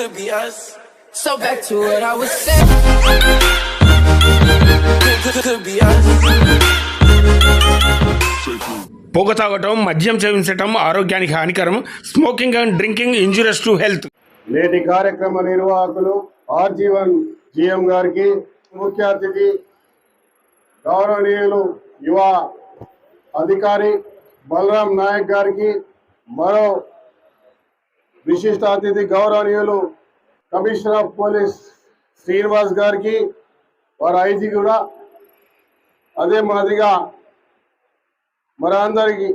could be us. So back to what I was saying. Could, could, be us. పొగ తాగటం మద్యం సేవించటం ఆరోగ్యానికి హానికరం smoking and drinking injurious to health నేటి కార్యక్రమ నిర్వాహకులు ఆర్జీవన్ జిఎం గారికి ముఖ్య అతిథి గౌరవనీయులు యువ అధికారి బలరాం నాయక్ గారికి మరో విశిష్ట అతిథి గౌరవనీయులు కమిషనర్ ఆఫ్ పోలీస్ శ్రీనివాస్ గారికి వారి ఐజీ కూడా. అదే మాదిరిగా మన అందరికి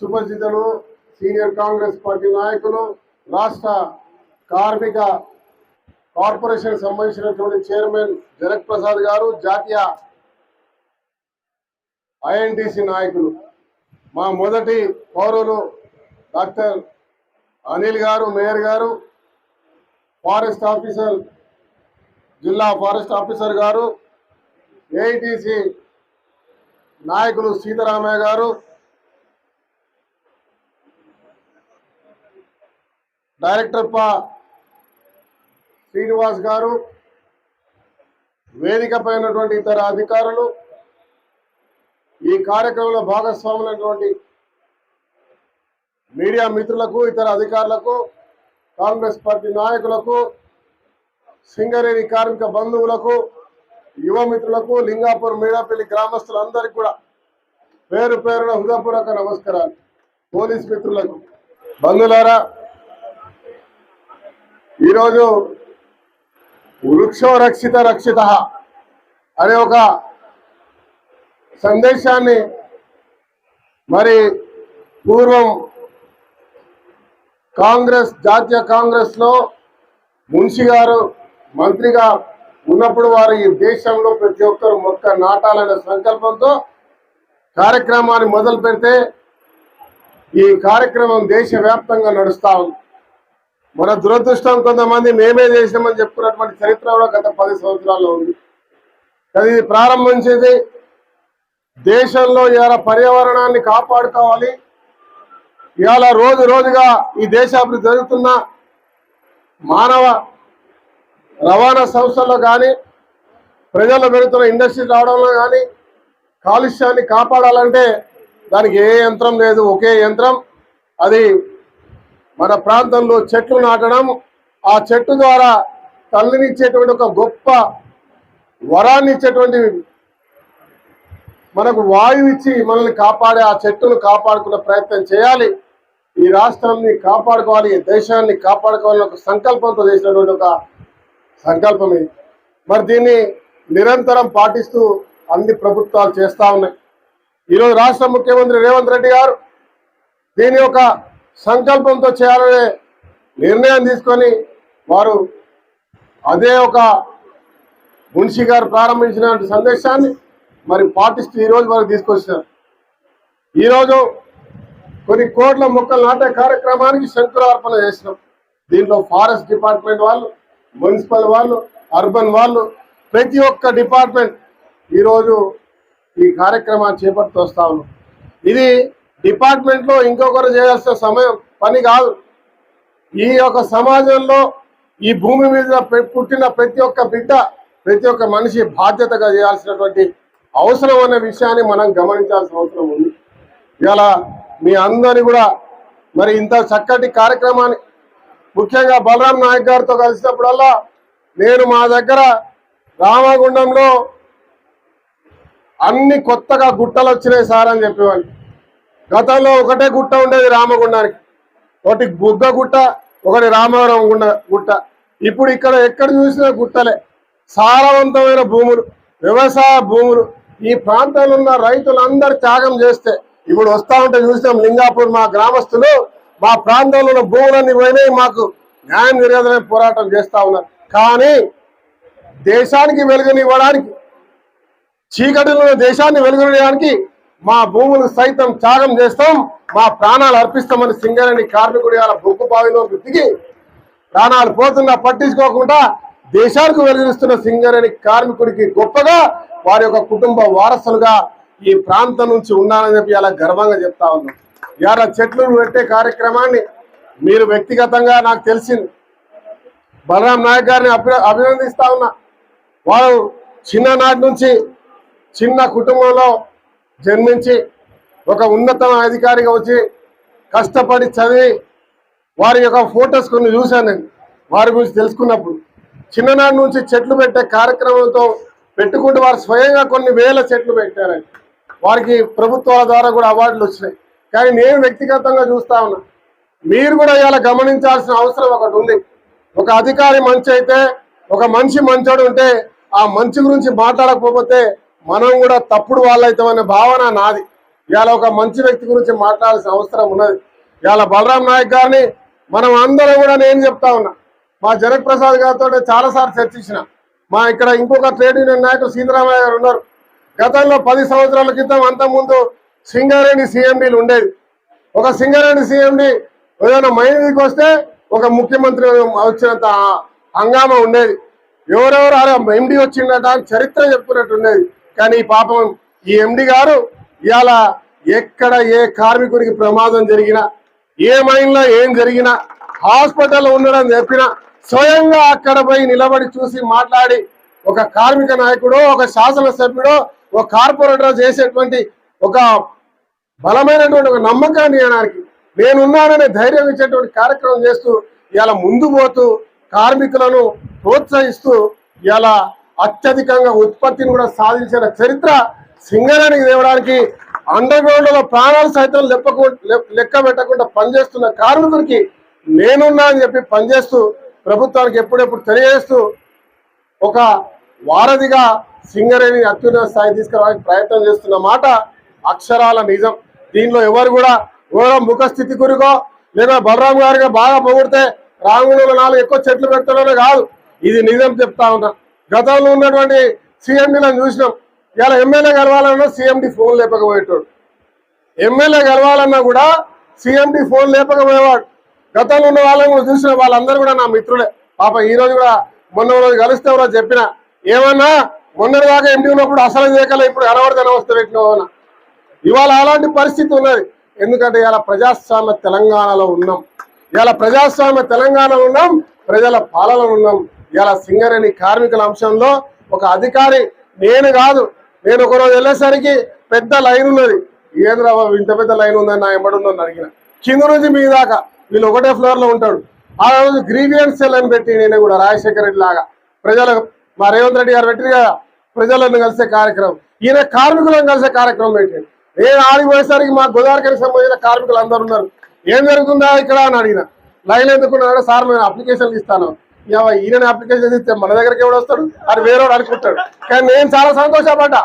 సుపరిచితులు సీనియర్ కాంగ్రెస్ పార్టీ నాయకులు రాష్ట్ర కార్మిక కార్పొరేషన్ సంబంధించినటువంటి చైర్మన్ జనక్ ప్రసాద్ గారు జాతీయ ఐఎన్టీసీ నాయకులు. మా మొదటి పౌరులు doctor Anil garu mayor garu forest officer జిల్లా ఫారెస్ట్ ఆఫీసర్ గారు ఏఐటీసీ నాయకులు సీతారామయ్య గారు డైరెక్టర్ పా శ్రీనివాస్ గారు వేదిక పైనటువంటి ఇతర అధికారులు ఈ కార్యక్రమంలో భాగస్వాములైనటువంటి మీడియా మిత్రులకు ఇతర అధికారులకు కాంగ్రెస్ పార్టీ నాయకులకు సింగరేణి కార్మిక బంధువులకు యువ మిత్రులకు లింగాపూర్ మీడాపల్లి గ్రామస్తులందరికీ కూడా పేరు పేరున హృదయపూర్వక నమస్కారాలు. పోలీస్ మిత్రులకు. బంధులారా ఈరోజు వృక్షో రక్షిత రక్షిత అనే ఒక సందేశాన్ని మరి పూర్వం కాంగ్రెస్ జాతీయ కాంగ్రెస్లో మున్షి గారు మంత్రిగా ఉన్నప్పుడు వారు ఈ దేశంలో ప్రతి ఒక్కరు మొక్క నాటాలనే సంకల్పంతో కార్యక్రమాన్ని మొదలు పెడితే ఈ కార్యక్రమం దేశవ్యాప్తంగా నడుస్తా ఉంది. మన దురదృష్టం కొంతమంది మేమే చేసామని చెప్పుకున్నటువంటి చరిత్ర కూడా గత పది సంవత్సరాల్లో ఉంది. అది ఇది ప్రారంభించేది దేశంలో ఇవాళ పర్యావరణాన్ని కాపాడుకోవాలి ఇవాళ రోజు రోజుగా ఈ దేశాభివృద్ధి జరుగుతున్న మానవ రవాణా సంస్థల్లో కానీ ప్రజల్లో పెరుగుతున్న ఇండస్ట్రీ రావడంలో కానీ కాలుష్యాన్ని కాపాడాలంటే దానికి ఏ యంత్రం లేదు ఒకే యంత్రం. అది మన ప్రాంతంలో చెట్లు నాటడం ఆ చెట్టు ద్వారా తల్లినిచ్చేటువంటి ఒక గొప్ప వరాన్ని ఇచ్చేటువంటి మనకు వాయువు ఇచ్చి మనల్ని కాపాడే ఆ చెట్టును కాపాడుకునే ప్రయత్నం చేయాలి. ఈ రాష్ట్రాన్ని కాపాడుకోవాలి దేశాన్ని కాపాడుకోవాలని ఒక సంకల్పంతో చేసినటువంటి ఒక సంకల్పం ఇది మరి దీన్ని నిరంతరం పాటిస్తూ అన్ని ప్రభుత్వాలు చేస్తా ఉన్నాయి. ఈరోజు రాష్ట్ర ముఖ్యమంత్రి రేవంత్ రెడ్డి గారు దీని ఒక సంకల్పంతో చేయాలనే నిర్ణయం తీసుకొని వారు అదే ఒక మున్షి గారు ప్రారంభించిన సందేశాన్ని మరి పాటిస్తూ ఈరోజు వారు తీసుకొచ్చారు ఈరోజు కొన్ని కోట్ల మొక్కలు నాటే కార్యక్రమానికి శంకురార్పణ చేసినాం. దీంట్లో ఫారెస్ట్ డిపార్ట్మెంట్ వాళ్ళు మున్సిపల్ వాళ్ళు అర్బన్ వాళ్ళు ప్రతి ఒక్క డిపార్ట్మెంట్ ఈరోజు ఈ కార్యక్రమాన్ని చేపడుతూ వస్తా ఉన్నాం. ఇది డిపార్ట్మెంట్లో ఇంకొకరు చేయాల్సిన సమయం పని కాదు. ఈ యొక్క సమాజంలో ఈ భూమి మీద పుట్టిన ప్రతి ఒక్క బిడ్డ ప్రతి ఒక్క మనిషి బాధ్యతగా చేయాల్సినటువంటి అవసరం అనే విషయాన్ని మనం గమనించాల్సిన అవసరం ఉంది. ఇలా మీ అందరినీ కూడా మరి ఇంత చక్కటి కార్యక్రమాన్ని ముఖ్యంగా బలరాం నాయక్ గారితో కలిసినప్పుడల్లా నేను మా దగ్గర రామగుండంలో అన్ని కొత్తగా గుట్టలు వచ్చినాయి సార్ అని చెప్పేవాళ్ళు. గతంలో ఒకటే గుట్ట ఉండేది రామగుండానికి. ఒకటి బుద్ధ గుట్ట ఒకటి రామవరం గుండ గుట్ట. ఇప్పుడు ఇక్కడ ఎక్కడ చూసినా గుట్టలే. సారవంతమైన భూములు వ్యవసాయ భూములు. ఈ ప్రాంతంలో ఉన్న రైతులందరూ త్యాగం చేస్తే ఇప్పుడు వస్తా ఉంటే చూసినాం లింగాపూర్ మా గ్రామస్తులు మా ప్రాంతంలో ఉన్న భూములన్నీ పోయినాయి మాకు న్యాయం జరగదని పోరాటం చేస్తా ఉన్నారు. కానీ దేశానికి వెలుగునివ్వడానికి చీకటిలో ఉన్న దేశాన్ని వెలుగునివ్వడానికి మా భూములు సైతం త్యాగం చేస్తాం మా ప్రాణాలు అర్పిస్తామని సింగరేణి కార్మికుడు ఇలా బొగ్గు బావిలో దిగి ప్రాణాలు పోతున్నా పట్టించుకోకుండా దేశానికి వెలుగునిస్తున్న సింగరేణి కార్మికుడికి గొప్పగా వారి యొక్క కుటుంబ వారసులుగా ఈ ప్రాంతం నుంచి ఉన్నానని చెప్పి అలా గర్వంగా చెప్తా ఉన్నాం. ఇవాళ చెట్లు పెట్టే కార్యక్రమాన్ని మీరు వ్యక్తిగతంగా నాకు తెలిసింది. బలరాం నాయక్ గారిని అభినందిస్తా ఉన్నా. వారు చిన్ననాటి నుంచి చిన్న కుటుంబంలో జన్మించి ఒక ఉన్నత అధికారిగా వచ్చి కష్టపడి చదివి వారి యొక్క ఫొటోస్ కొన్ని చూశాను నేను. వారి గురించి తెలుసుకున్నప్పుడు. చిన్ననాటి నుంచి చెట్లు పెట్టే కార్యక్రమంతో పెట్టుకుంటూ వారు స్వయంగా కొన్ని వేల చెట్లు పెట్టారండి. వారికి ప్రభుత్వాల ద్వారా కూడా అవార్డులు వచ్చినాయి. కానీ నేను వ్యక్తిగతంగా చూస్తా ఉన్నా మీరు కూడా ఇలా గమనించాల్సిన అవసరం ఒకటి ఉంది. ఒక అధికారి మంచి అయితే ఒక మనిషి మంచోడు ఉంటే ఆ మంచి గురించి మాట్లాడకపోతే మనం కూడా తప్పుడు వాళ్ళైతామనే భావన నాది. ఇవాళ ఒక మంచి వ్యక్తి గురించి మాట్లాడాల్సిన అవసరం ఉన్నది. ఇవాళ బలరాం నాయక్ గారిని మనం అందరం కూడా నేను చెప్తా ఉన్నా మా జనక్ ప్రసాద్ గారితో చాలా సార్లు చర్చించిన మా ఇక్కడ ఇంకొక ట్రేడ్ యూనియన్ నాయకుడు సీతారామయ్య గారు ఉన్నారు. గతంలో పది సంవత్సరాల క్రితం అంత ముందు సింగారేణి సిఎండీలు ఉండేది ఒక సింగారెడ్డి సిఎండి ఏదైనా మైనీకి వస్తే ఒక ముఖ్యమంత్రి వచ్చినంత హంగామా ఉండేది. ఎవరెవరు అలా ఎండి వచ్చిందట చరిత్ర చెప్పుకున్నట్టు ఉండేది. కానీ పాపం ఈ ఎండి గారు ఇవాళ ఎక్కడ ఏ కార్మికుడికి ప్రమాదం జరిగినా ఏ మైన్లో ఏం జరిగినా హాస్పిటల్లో ఉండడం చెప్పినా స్వయంగా అక్కడ పోయి నిలబడి చూసి మాట్లాడి ఒక కార్మిక నాయకుడు ఒక శాసనసభ్యుడో ఒక కార్పొరేటర్ చేసేటువంటి ఒక బలమైనటువంటి ఒక నమ్మకాన్ని అనడానికి నేనున్నాననే ధైర్యం ఇచ్చేటువంటి కార్యక్రమం చేస్తూ ఇలా ముందు పోతూ కార్మికులను ప్రోత్సహిస్తూ ఇలా అత్యధికంగా ఉత్పత్తిని కూడా సాధించిన చరిత్ర సింగరేణికి తేవడానికి అండర్ గ్రౌండ్లో ప్రాణాలు సైతం లెప్పకు లెక్క పెట్టకుండా పనిచేస్తున్న కార్మికుడికి నేనున్నా అని చెప్పి పనిచేస్తూ ప్రభుత్వానికి ఎప్పుడెప్పుడు తెలియజేస్తూ ఒక వారధిగా సింగరేణి అత్యున్నత స్థాయి తీసుకురావడానికి ప్రయత్నం చేస్తున్న మాట అక్షరాల నిజం. దీనిలో ఎవరు కూడా ఎవరో ముఖస్థితి గురికో లేదా బలరాం గారిగా బాగా పొగిడితే రాముడు నాలుగు ఎక్కువ చెట్లు పెట్టడమే కాదు. ఇది నిజం చెప్తా ఉన్నా. గతంలో ఉన్నటువంటి సీఎండీలను చూసినాం. ఇలా ఎమ్మెల్యే గెలవాలన్నా సీఎండీ ఫోన్ లేపకపోయేటోడు. ఎమ్మెల్యే గెలవాలన్నా కూడా సీఎండీ ఫోన్ లేపకపోయేవాడు. గతంలో ఉన్న వాళ్ళని కూడా చూసిన వాళ్ళందరూ కూడా నా మిత్రులే. పాప ఈ రోజు కూడా మొన్న రోజు కలిస్తే ఎవరో చెప్పిన ఏమన్నా మొన్నటి దాకా ఎండి ఉన్నప్పుడు అసలు చేయగల ఇప్పుడు ఎనవడదన వస్తే పెట్టిన ఇవాళ అలాంటి పరిస్థితి ఉన్నది. ఎందుకంటే ఇలా ప్రజాస్వామ్య తెలంగాణలో ఉన్నాం. ఇలా ప్రజాస్వామ్య తెలంగాణలో ఉన్నాం ప్రజల పాలన ఉన్నాం. ఇలా సింగరేణి కార్మికుల అంశంలో ఒక అధికారి నేను కాదు. నేను ఒక రోజు వెళ్ళేసరికి పెద్ద లైన్ ఉన్నది. ఏంద్రా ఇంత పెద్ద లైన్ ఉందని నా ఎంబడుందని అడిగిన. కింద నుంచి మీ దాకా వీళ్ళు ఒకటే ఫ్లోర్లో ఉంటాడు ఆ రోజు గ్రీవియన్స్ సెల్ అని పెట్టి నేను కూడా రాజశేఖర రెడ్డి లాగా ప్రజలకు మా రేవంత్ రెడ్డి గారు పెట్టి కదా. ప్రజలను కలిసే కార్యక్రమం ఈయన కార్మికులను కలిసే కార్యక్రమం పెట్టాడు నేను ఆడిపోయేసరికి మా గోదావరికి సంబంధించిన కార్మికులు అందరు ఉన్నారు. ఏం జరుగుతుందా ఇక్కడ అని అడిగిన. లైన్ ఎందుకున్నాడు సార్ మేము అప్లికేషన్ ఇస్తాను. ఈయన అప్లికేషన్ ఇస్తే మన దగ్గరికి ఎవడు వస్తాడు? అని వేరేవాడు అనుకుంటాడు. కానీ నేను చాలా సంతోషపడ్డా.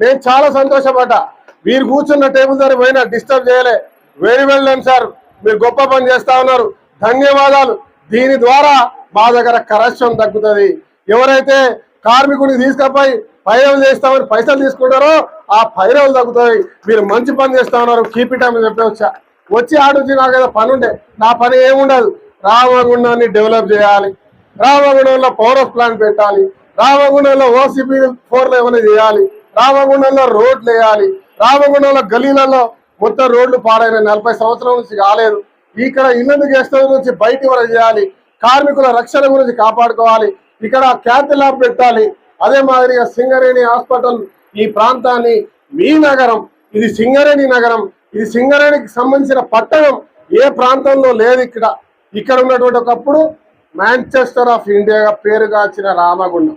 నేను చాలా సంతోషపడ్డా. మీరు కూర్చున్న టేబుల్ దగ్గర పోయినా డిస్టర్బ్ చేయలే. Very well done sir. మీరు గొప్ప పని చేస్తా ఉన్నారు. ధన్యవాదాలు. దీని ద్వారా మా దగ్గర కరప్షన్ తగ్గుతుంది. ఎవరైతే కార్మికుడిని తీసుకపోయి పైరవులు చేస్తామని పైసలు తీసుకుంటారో ఆ పైరవులు తగ్గుతాయి. మీరు మంచి పని చేస్తా ఉన్నారు కీప్ ఇట్ చెప్పి వచ్చా. వచ్చి ఆడొచ్చి నాకు ఏదో పని ఉండే. నా పని ఏముండదు. రామగుండాన్ని డెవలప్ చేయాలి. రామగుండంలో పవర్ ఆఫ్ ప్లాంట్ పెట్టాలి. రామగుండంలో ఓసీపీ ఫోర్లు ఏమైనా చేయాలి. రామగుండంలో రోడ్లు వేయాలి. రామగుండంలో గలీలలో మొత్తం రోడ్లు పాడైన నలభై సంవత్సరాల నుంచి కాలేదు. ఇక్కడ ఇల్లు గెస్ట్ నుంచి బయటి వరకు చేయాలి. కార్మికుల రక్షణ గురించి కాపాడుకోవాలి. ఇక్కడ క్యాత్ ల్యాబ్ పెట్టాలి. అదే మాదిరిగా సింగరేణి హాస్పిటల్ ఈ ప్రాంతాన్ని మీ నగరం ఇది సింగరేణి నగరం ఇది సింగరేణికి సంబంధించిన పట్టణం ఏ ప్రాంతంలో లేదు ఇక్కడ. ఇక్కడ ఉన్నటువంటి ఒకప్పుడు మాంచెస్టర్ ఆఫ్ ఇండియాగా పేరుగాంచిన Ramagundam.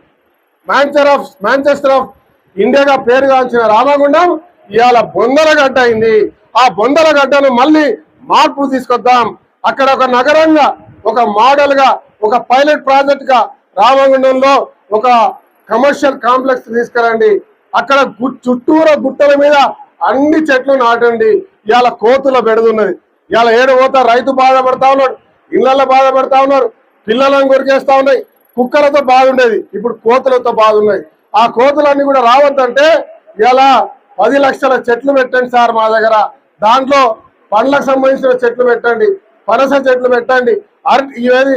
Manchester of Manchester of ఇండియాగా పేరుగాంచిన రామగుండం ఇవాళ బొందలగడ్డ అయింది. ఆ బొందలగడ్డను మళ్ళీ మార్పు తీసుకొద్దాం. అక్కడ ఒక నగరంగా ఒక మోడల్గా ఒక పైలట్ ప్రాజెక్ట్గా రామగుండంలో ఒక కమర్షియల్ కాంప్లెక్స్ తీసుకురండి. అక్కడ చుట్టూరా గుట్టల మీద అన్ని చెట్లు నాటండి. ఇవాళ కోతుల బెడదున్నది. ఇవాళ ఏడు పోతా రైతు బాధపడతా ఉన్నాడు. ఇళ్ళలో బాధపడతా ఉన్నారు పిల్లలను కొరికేస్తా ఉన్నాయి. కుక్కలతో బాగుండేది ఇప్పుడు కోతులతో బాగున్నాయి ఆ కోతులన్నీ కూడా రావద్దంటే ఇలా పది లక్షల చెట్లు పెట్టండి సార్ మా దగ్గర. దాంట్లో పండ్లకు సంబంధించిన చెట్లు పెట్టండి. పనస చెట్లు పెట్టండి. అరటి ఇవేది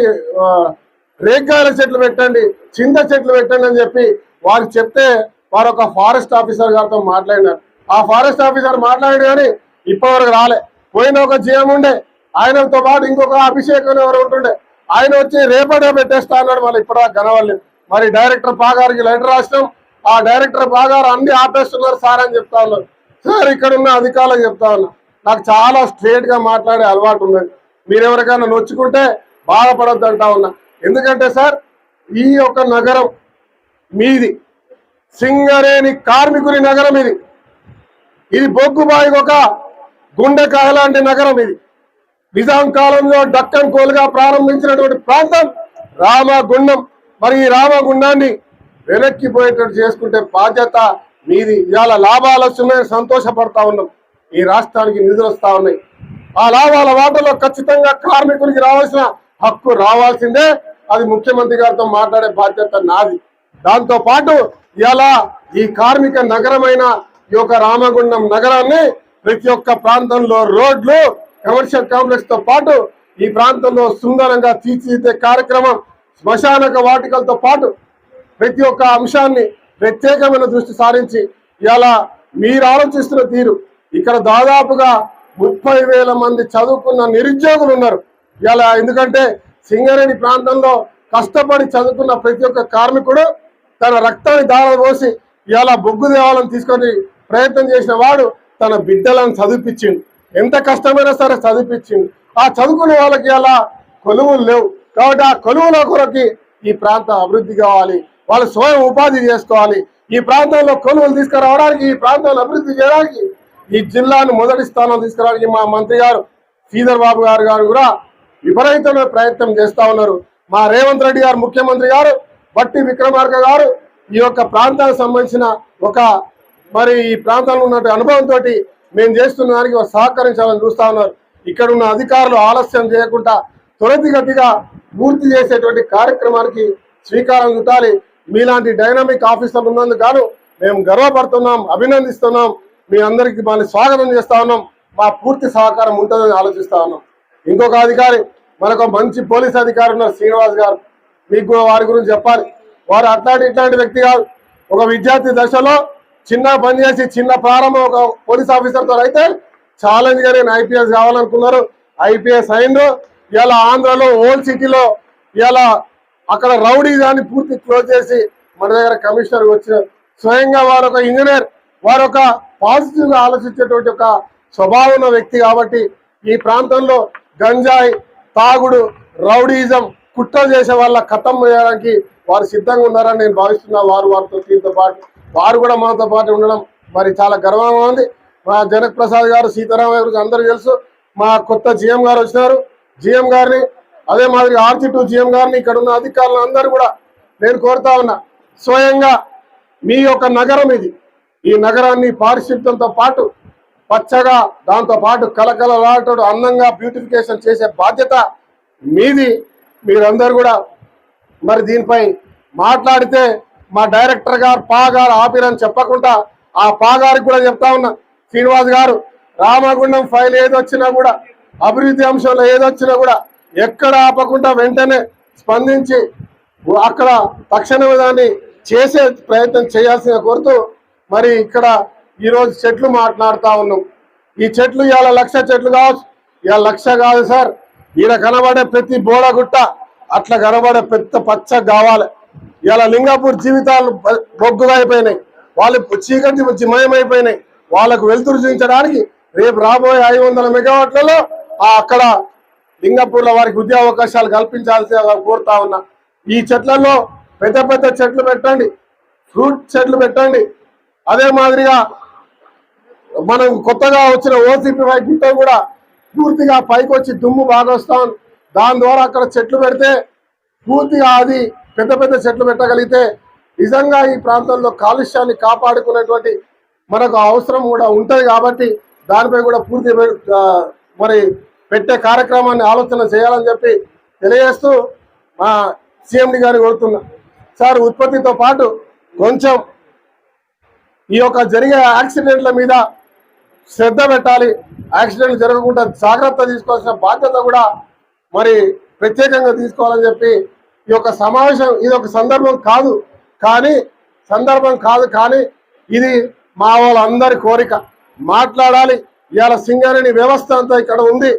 రేగ్గాయల చెట్లు పెట్టండి చింత చెట్లు పెట్టండి అని చెప్పి వారు చెప్తే వారు ఒక ఫారెస్ట్ ఆఫీసర్ గారితో మాట్లాడినారు. ఆ ఫారెస్ట్ ఆఫీసర్ మాట్లాడి కానీ ఇప్పటివరకు రాలే. పోయిన ఒక జీఎం ఉండే ఆయనతో పాటు ఇంకొక అభిషేకం ఎవరు ఉంటుండే. ఆయన వచ్చి రేపటే పెట్టేస్తా అన్నాడు మళ్ళీ ఇప్పటిదాకా కనవలేదు మరి డైరెక్టర్ పాగారికి లెటర్ రాసినాం. ఆ డైరెక్టర్ పాగారు అన్ని ఆపేస్తున్నారు సార్ అని చెప్తా ఉన్నారు. సార్ ఇక్కడ ఉన్న అధికారులకు చెప్తా ఉన్నా. నాకు చాలా స్ట్రేట్గా మాట్లాడే అలవాటు ఉన్నది మీరెవరికైనా నొచ్చుకుంటే బాధపడొద్దు అంటా ఉన్నా. ఎందుకంటే సార్ ఈ యొక్క నగరం మీది. సింగరేణి కార్మికుని నగరం ఇది. ఇది బొగ్గుబాయి ఒక గుండెకాయ లాంటి నగరం ఇది. నిజాం కాలంలో డక్కన్ కోలుగా ప్రారంభించినటువంటి ప్రాంతం రామగుండం. మరి ఈ రామగుండాన్ని వెనక్కిపోయేటట్టు చేసుకుంటే బాధ్యత మీది. ఇవాళ లాభాలు వస్తున్నాయని సంతోషపడతా ఉన్నాం. ఈ రాష్ట్రానికి నిధులు వస్తా ఉన్నాయి. ఆ లాభాల వాటలో ఖచ్చితంగా కార్మికునికి రావాల్సిన హక్కు రావాల్సిందే. అది ముఖ్యమంత్రి గారితో మాట్లాడే బాధ్యత నాది. దాంతో పాటు ఇలా ఈ కార్మిక నగరమైన ఈ యొక్క రామగుండం నగరాన్ని ప్రతి ఒక్క ప్రాంతంలో రోడ్లు కమర్షియల్ కాంప్లెక్స్తో పాటు ఈ ప్రాంతంలో సుందరంగా తీర్చిదిద్దే కార్యక్రమం శ్మశానక వాటికలతో పాటు ప్రతి ఒక్క అంశాన్ని ప్రత్యేకమైన దృష్టి సారించి ఇలా మీరు ఆలోచిస్తున్న తీరు. ఇక్కడ దాదాపుగా ముప్పై వేల మంది చదువుకున్న నిరుద్యోగులు ఉన్నారు. ఇలా ఎందుకంటే సింగరేణి ప్రాంతంలో కష్టపడి చదువుకున్న ప్రతి ఒక్క కార్మికుడు తన రక్తాన్ని దారపోసి ఇలా బొగ్గు దేవాలను తీసుకొని ప్రయత్నం చేసిన వాడు తన బిడ్డలను చదివిపించింది ఎంత కష్టమైనా సరే చదివిపించింది ఆ చదువుకున్న వాళ్ళకి అలా కొలువులు లేవు. కాబట్టి ఆ కొలువుల కొరకి ఈ ప్రాంతం అభివృద్ధి కావాలి. వాళ్ళు స్వయం ఉపాధి చేసుకోవాలి. ఈ ప్రాంతంలో కొలువులు తీసుకురావడానికి ఈ ప్రాంతాన్ని అభివృద్ధి చేయడానికి ఈ జిల్లాను మొదటి స్థానం తీసుకురావడానికి మా మంత్రి గారు శ్రీధర్ బాబు గారు గారు కూడా విపరీతమైన ప్రయత్నం చేస్తా ఉన్నారు. మా రేవంత్ రెడ్డి గారు ముఖ్యమంత్రి గారు బట్టి విక్రమార్క గారు ఈ యొక్క ప్రాంతానికి సంబంధించిన ఒక మరి ఈ ప్రాంతంలో ఉన్న అనుభవంతో మేము చేస్తున్న దానికి సహకరించాలని చూస్తా ఉన్నారు. ఇక్కడ ఉన్న అధికారులు ఆలస్యం చేయకుండా త్వరితగతిగా పూర్తి చేసేటువంటి కార్యక్రమానికి శ్రీకారం చుట్టాలి. మీలాంటి డైనమిక్ ఆఫీసర్లు ఉన్నందుకు గాను మేము గర్వపడుతున్నాం అభినందిస్తున్నాం. మీ అందరికీ మళ్ళీ స్వాగతం చేస్తా ఉన్నాం. మా పూర్తి సహకారం ఉంటుందని ఆలోచిస్తా ఉన్నాం. ఇంకొక అధికారి మనకు మంచి పోలీస్ అధికారి ఉన్నారు శ్రీనివాస్ గారు మీకు కూడా వారి గురించి చెప్పాలి. వారు అట్లాంటి ఇట్లాంటి వ్యక్తి కాదు. ఒక విద్యార్థి దశలో చిన్న పని చేసి చిన్న ప్రారంభం ఒక పోలీస్ ఆఫీసర్తో అయితే ఛాలెంజ్గా నేను ఐపీఎస్ కావాలనుకున్నారు. ఐపీఎస్ అయిండు. ఇలా ఆంధ్రలో ఓల్డ్ సిటీలో ఇలా అక్కడ రౌడీ దాన్ని పూర్తి క్లోజ్ చేసి మన దగ్గర కమిషనర్ వచ్చిన స్వయంగా వారు ఒక ఇంజనీర్ వారు ఒక పాజిటివ్గా ఆలోచించేటువంటి ఒక స్వభావం ఉన్న వ్యక్తి కాబట్టి ఈ ప్రాంతంలో గంజాయి తాగుడు రౌడీజం కుట్ర చేసే వాళ్ళ ఖతం చేయడానికి వారు సిద్ధంగా ఉన్నారని నేను భావిస్తున్నా. వారు వారితో దీంతో పాటు వారు కూడా మనతో పాటు ఉండడం మరి చాలా గర్వంగా ఉంది. మా జనక్ ప్రసాద్ గారు సీతారామయ్య గురించి అందరూ తెలుసు. మా కొత్త జిఎం గారు వచ్చినారు. జిఎం గారిని అదే మాదిరి ఆర్సీ టూ జిఎం గారిని ఇక్కడ ఉన్న అధికారులు అందరూ కూడా నేను కోరుతా ఉన్నా. స్వయంగా మీ యొక్క నగరం ఇది. ఈ నగరాన్ని పారిశుద్ధ్యంతో పాటు పచ్చగా దాంతో పాటు కలకలలాటడు అందంగా బ్యూటిఫికేషన్ చేసే బాధ్యత మీది. మీరందరూ కూడా మరి దీనిపై మాట్లాడితే మా డైరెక్టర్ గారు పా గారు ఆపిరని చెప్పకుండా ఆ పా గారికి కూడా చెప్తా ఉన్నా. శ్రీనివాస్ గారు రామగుండం ఫైల్ ఏదొచ్చినా కూడా అభివృద్ధి అంశంలో ఏదొచ్చినా కూడా ఎక్కడ ఆపకుండా వెంటనే స్పందించి అక్కడ తక్షణమే దాన్ని చేసే ప్రయత్నం చేయాల్సిన కోరుతూ మరి ఇక్కడ ఈరోజు చెట్లు మాట్లాడుతూ ఉన్నాం. ఈ చెట్లు ఇవాళ లక్ష చెట్లు కావచ్చు ఇవాళ లక్ష కాదు సార్. ఈడ కనబడే ప్రతి బోడగుట్ట అట్లా కనబడే పెద్ద పచ్చ కావాలి ఇవాళ లింగాపూర్ జీవితాలు బొగ్గుగా అయిపోయినాయి వాళ్ళు చీకటి వచ్చి మయమైపోయినాయి. వాళ్ళకు వెలుతురు చూపించడానికి రేపు రాబోయే ఐదు వందల మెగావాట్లలో అక్కడ లింగపూర్లో వారికి ఉద్యోగ అవకాశాలు కల్పించాల్సి కోరుతా ఉన్నా. ఈ చెట్లలో పెద్ద పెద్ద చెట్లు పెట్టండి. ఫ్రూట్ చెట్లు పెట్టండి. అదే మాదిరిగా మనం కొత్తగా వచ్చిన ఓసీపీ వైపుతో కూడా పూర్తిగా పైకి వచ్చి దుమ్ము బాగా వస్తాం దాని ద్వారా అక్కడ చెట్లు పెడితే పూర్తిగా అది పెద్ద పెద్ద చెట్లు పెట్టగలిగితే నిజంగా ఈ ప్రాంతంలో కాలుష్యాన్ని కాపాడుకునేటువంటి మనకు అవసరం కూడా ఉంటుంది కాబట్టి దానిపై కూడా పూర్తి మరి పెట్టే కార్యక్రమాన్ని ఆలోచన చేయాలని చెప్పి తెలియజేస్తూ మా సిఎండి గారిని కోరుతున్నా. సార్ ఉత్పత్తితో పాటు కొంచెం ఈ యొక్క జరిగే యాక్సిడెంట్ల మీద శ్రద్ధ పెట్టాలి. యాక్సిడెంట్ జరగకుండా జాగ్రత్త తీసుకోవాల్సిన బాధ్యత కూడా మరి ప్రత్యేకంగా తీసుకోవాలని చెప్పి ఈ యొక్క సమావేశం ఇది ఒక సందర్భం కాదు. కానీ సందర్భం కాదు కానీ ఇది మా వాళ్ళందరి కోరిక. మాట్లాడాలి. ఇవాళ సింగరేణి వ్యవస్థ అంతా ఇక్కడ ఉంది.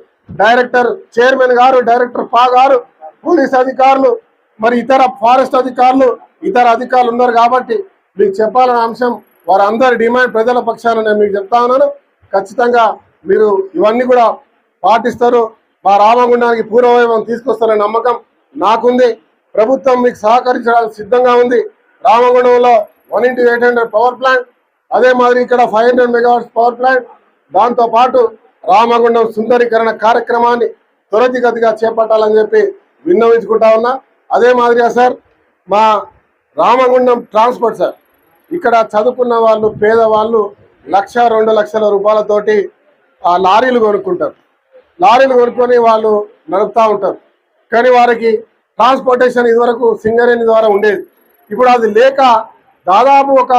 డైరెక్టర్ చైర్మన్ గారు డైరెక్టర్ పా గారు పోలీస్ అధికారులు మరి ఇతర ఫారెస్ట్ అధికారులు ఇతర అధికారులు ఉన్నారు కాబట్టి మీకు చెప్పాలనే అంశం వారందరి డిమాండ్ ప్రజల పక్షాన నేను మీకు చెప్తా ఉన్నాను. ఖచ్చితంగా మీరు ఇవన్నీ కూడా పాటిస్తారు. మా రామగుండానికి పూర్వవైభవం తీసుకొస్తారనే నమ్మకం నాకుంది. ప్రభుత్వం మీకు సహకరించడానికి సిద్ధంగా ఉంది. రామగుండంలో one into eight hundred power plant అదే మాదిరి ఇక్కడ five hundred megawatts power plant. దాంతోపాటు రామగుండం సుందరీకరణ కార్యక్రమాన్ని త్వరితగతిగా చేపట్టాలని చెప్పి విన్నవించుకుంటా ఉన్నా. అదే మాదిరిగా సార్ మా రామగుండం ట్రాన్స్పోర్ట్ సార్ ఇక్కడ చదువుకున్న వాళ్ళు పేదవాళ్ళు లక్ష రెండు లక్షల రూపాయలతోటి ఆ లారీలు కొనుక్కుంటారు. లారీలు కొనుక్కొని వాళ్ళు నడుపుతూ ఉంటారు. కానీ వారికి ట్రాన్స్పోర్టేషన్ ఇదివరకు సింగరేణి ద్వారా ఉండేది. ఇప్పుడు అది లేక దాదాపు ఒక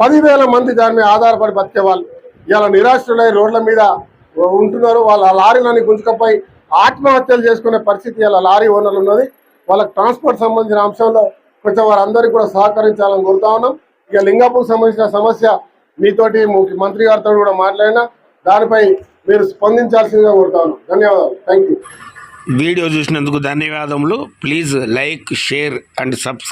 పదివేల మంది దాని మీద ఆధారపడి బతికే వాళ్ళు ఇలా నిరాశ్రులై రోడ్ల మీద ఉంటున్నారు. వాళ్ళ లారీలని గుంజుకపోయి ఆత్మహత్యలు చేసుకునే పరిస్థితి ఇలా లారీ ఓనర్లు ఉన్నది. వాళ్ళకి ట్రాన్స్పోర్ట్ సంబంధించిన అంశంలో కొంచెం వారందరికీ కూడా సహకరించాలని కోరుతా ఉన్నాం. ఇక లింగాపూర్కి సంబంధించిన సమస్య మీతోటి ముఖ్యమంత్రి గారితో కూడా మాట్లాడినా దానిపై మీరు స్పందించాల్సిందిగా కోరుతాను. ధన్యవాదాలు. థ్యాంక్ యూ వీడియో చూసినందుకు ధన్యవాదములు. Please like share and subscribe